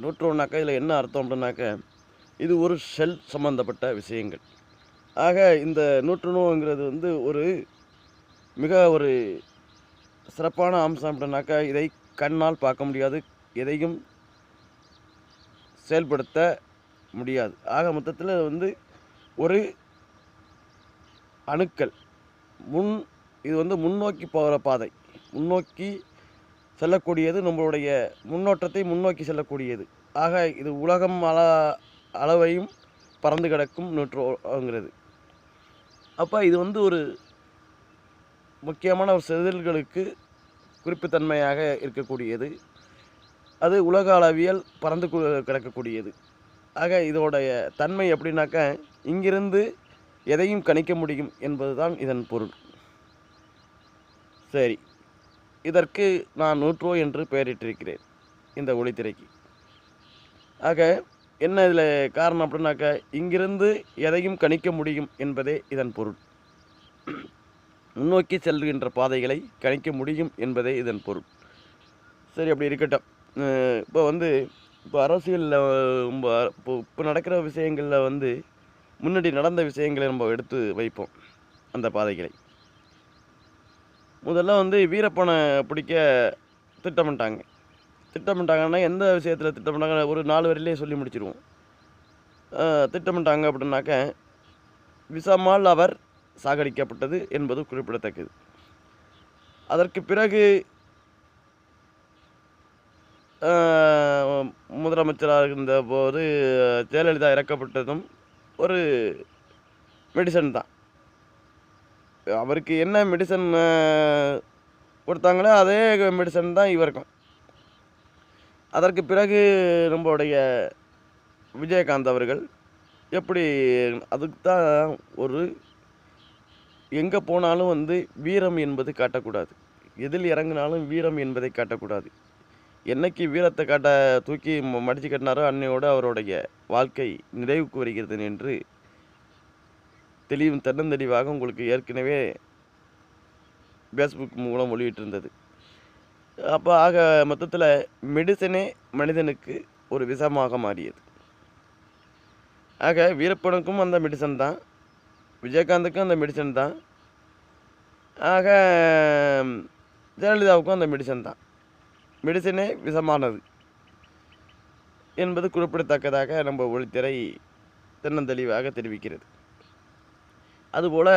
நியூட்ரோனாக்கா இதில் என்ன அர்த்தம் அப்படின்னாக்க இது ஒரு ஷெல் சம்மந்தப்பட்ட விஷயங்கள். ஆக இந்த நியூட்ரினோங்கிறது வந்து ஒரு மிக ஒரு சிறப்பான அம்சம் அப்படின்னாக்கா இதை கண்ணால் பார்க்க முடியாது எதையும் செயல்படுத்த முடியாது. ஆக மொத்தத்தில் வந்து ஒரு அணுக்கள். முன் இது வந்து முன்னோக்கி போகிற பாதை. முன்னோக்கி செல்லக்கூடியது நம்மளுடைய முன்னோட்டத்தை முன்னோக்கி செல்லக்கூடியது. ஆக இது உலகம் அள அளவையும் பறந்து கிடக்கும் நூற்றோங்கிறது அப்போ இது வந்து ஒரு முக்கியமான ஒரு செதில்களுக்கு குறிப்புத்தன்மையாக இருக்கக்கூடியது. அது உலக அளவியல் பறந்து கிடக்கக்கூடியது. ஆக இதோடைய தன்மை எப்படின்னாக்க இங்கிருந்து எதையும் கணிக்க முடியும் என்பதுதான் இதன் பொருள். சரி. இதற்கு நான் நூற்றோ என்று பெயரிட்டிருக்கிறேன் இந்த ஒளித்திரைக்கு. ஆக என்ன இதில் காரணம் அப்படின்னாக்க இங்கிருந்து எதையும் கணிக்க முடியும் என்பதே இதன் பொருள். முன்னோக்கி செல்கின்ற பாதைகளை கணிக்க முடியும் என்பதே இதன் பொருள். சரி அப்படி இருக்கட்டும். இப்போ வந்து இப்போ அரசியலில் இப்போ இப்போ நடக்கிற விஷயங்களில் வந்து முன்னாடி நடந்த விஷயங்களை நம்ம எடுத்து வைப்போம் அந்த பாதைகளை. முதல்ல வந்து வீரப்பனை பிடிக்க திட்டமிட்டாங்க. திட்டமிட்டாங்கன்னா எந்த விஷயத்தில் திட்டமிட்டாங்க? ஒரு நாலு வரையிலே சொல்லி முடிச்சிருவோம். திட்டமிட்டாங்க அப்படின்னாக்க விசமால் அவர் சாகடிக்கப்பட்டது என்பது குறிப்பிடத்தக்கது. அதற்கு பிறகு முதலமைச்சராக இருந்த போது ஜெயலலிதா இறக்கப்பட்டதும் ஒரு மெடிசன் தான். அவருக்கு என்ன மெடிசன் கொடுத்தாங்களோ அதே மெடிசன் தான் இவருக்கும். அதற்கு பிறகு நம்மளுடைய விஜயகாந்த் அவர்கள் எப்படி அதுக்கு தான் ஒரு எங்கே போனாலும் வந்து வீரம் என்பது காட்டக்கூடாது. எதில் இறங்கினாலும் வீரம் என்பதை காட்டக்கூடாது. என்னைக்கு வீரத்தை காட்ட தூக்கி ம- கட்டினாரோ அன்னையோடு அவருடைய வாழ்க்கை நிறைவுக்கு வருகிறது என்று தெளிவும் தென்னந்தெளிவாக உங்களுக்கு ஏற்கனவே ஃபேஸ்புக் மூலம் வெளியிட்டிருந்தது. அப்போ ஆக மொத்தத்தில் மெடிசனே மனிதனுக்கு ஒரு விஷமாக மாறியது. ஆக வீரப்பனுக்கும் அந்த மெடிசன் தான். விஜயகாந்துக்கும் அந்த மெடிசன் தான். ஆக ஜெயலலிதாவுக்கும் அந்த மெடிசன் தான். மெடிசனே விஷமானது என்பது குறிப்பிடத்தக்கதாக நம்ம ஒளித்திரை தென்னந்தெளிவாக தெரிவிக்கிறது. அதுபோல்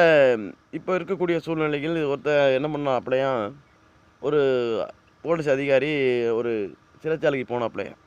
இப்போ இருக்கக்கூடிய சூழ்நிலையில் ஒருத்தர் என்ன பண்ணான் அப்படியா ஒரு போலீஸ் அதிகாரி ஒரு சிறைச்சாலைக்கு போனாப்பிலையாம்